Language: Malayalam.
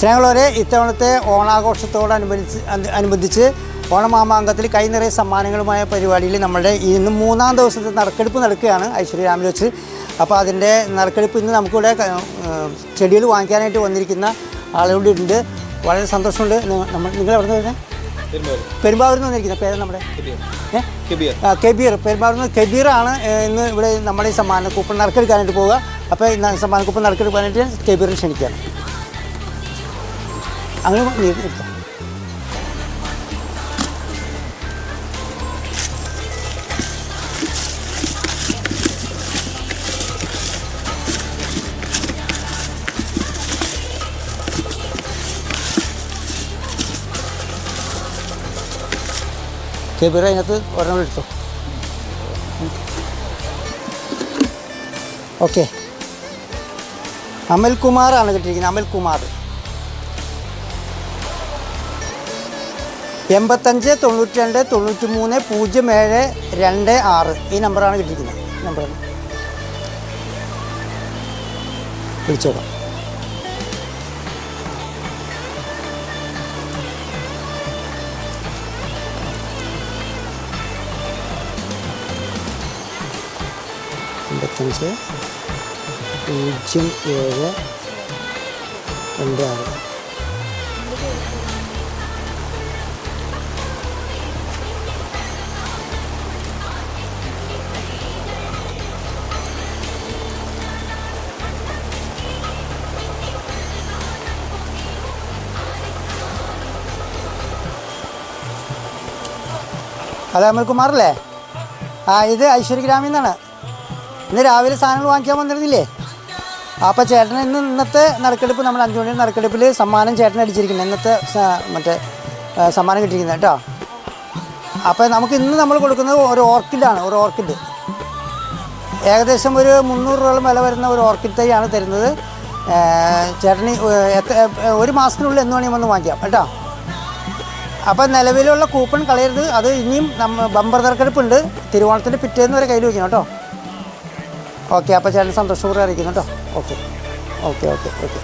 സ്നേഹമുള്ളവരെ ഇത്തവണത്തെ ഓണാഘോഷത്തോടനുബന്ധിച്ച് അനു- അനുബന്ധിച്ച് ഓണമാമാങ്കത്തിൽ കൈ നിറയെ സമ്മാനങ്ങളുമായ പരിപാടിയിൽ നമ്മുടെ ഇന്ന് മൂന്നാം ദിവസത്തെ നറുക്കെടുപ്പ് നടക്കുകയാണ് ഐശ്വര്യരാമിൽ വെച്ച്. അപ്പോൾ അതിന്റെ നറുക്കെടുപ്പ് ഇന്ന് നമുക്കിവിടെ ചെടികൾ വാങ്ങിക്കാനായിട്ട് വന്നിരിക്കുന്ന ആളുകളുടെ ഉണ്ട്. വളരെ സന്തോഷമുണ്ട്. നമ്മൾ നിങ്ങൾ എവിടെ നിന്ന് വരുന്നത് പെരുമ്പാവൂരിൽ നിന്ന് വന്നിരിക്കുന്നത് പേര് നമ്മുടെ? ആ, കെബീർ. പെരുമ്പാവൂരിൽ നിന്ന് കെബീറാണ് ഇന്ന് ഇവിടെ നമ്മുടെ ഈ സമ്മാന നറുക്കെടുക്കാനായിട്ട് പോവുക. അപ്പോൾ സമ്മാന നറുക്കെടുക്കാനായിട്ട് കെബീറിനെ ക്ഷണിക്കുകയാണ്. അങ്ങനെ നീ കേബിറ അതിനകത്ത് ഒരെണ്ണം എടുത്തോ ഓക്കെ. അമൽകുമാറാണ് കിട്ടിയിരിക്കുന്നത് അമൽകുമാർ. എൺപത്തഞ്ച് തൊണ്ണൂറ്റി രണ്ട് തൊണ്ണൂറ്റി മൂന്ന് പൂജ്യം ഏഴ് രണ്ട് ആറ്. ഈ നമ്പറാണ് കിട്ടിയിരിക്കുന്നത്. നമ്പറാണ് വിളിച്ചോളാം എൺപത്തഞ്ച് പൂജ്യം ഏഴ് രണ്ട് ആറ്. അതെ അമൽകുമാറല്ലേ ആ ഇത് ഐശ്വര്യ ഗ്രാമിൽ നിന്നാണ്. ഇന്ന് രാവിലെ സാധനങ്ങൾ വാങ്ങിക്കാൻ വന്നിരുന്നില്ലേ? അപ്പോൾ ചേട്ടൻ ഇന്ന് ഇന്നത്തെ നറുക്കെടുപ്പ് നമ്മൾ അഞ്ചു മണി നറുക്കെടുപ്പിൽ സമ്മാനം ചേട്ടൻ അടിച്ചിരിക്കുന്നത് ഇന്നത്തെ മറ്റേ സമ്മാനം കിട്ടിയിരിക്കുന്നത് കേട്ടോ. അപ്പോൾ നമുക്ക് ഇന്ന് നമ്മൾ കൊടുക്കുന്നത് ഒരു ഓർക്കിഡാണ് ഒരു ഓർക്കിഡ്. ഏകദേശം ഒരു മുന്നൂറ് രൂപയോളം വില വരുന്ന ഒരു ഓർക്കിഡ് തൈയാണ് തരുന്നത്. ചേട്ടന് ഒരു മാസത്തിനുള്ളിൽ എന്ന് വേണമെങ്കിൽ വന്ന് വാങ്ങിക്കാം കേട്ടോ. അപ്പം നിലവിലുള്ള കൂപ്പൺ കളയരുത്. അത് ഇനിയും നമ്മ ബമ്പർ നറുക്കെടുപ്പുണ്ട് തിരുവോണത്തിന്റെ പിറ്റേന്ന് വരെ കയ്യിൽ വയ്ക്കണം കേട്ടോ. ഓക്കെ അപ്പോൾ ചേട്ടൻ സന്തോഷപൂർവം അറിയിക്കുന്നു കേട്ടോ. Okay okay okay okay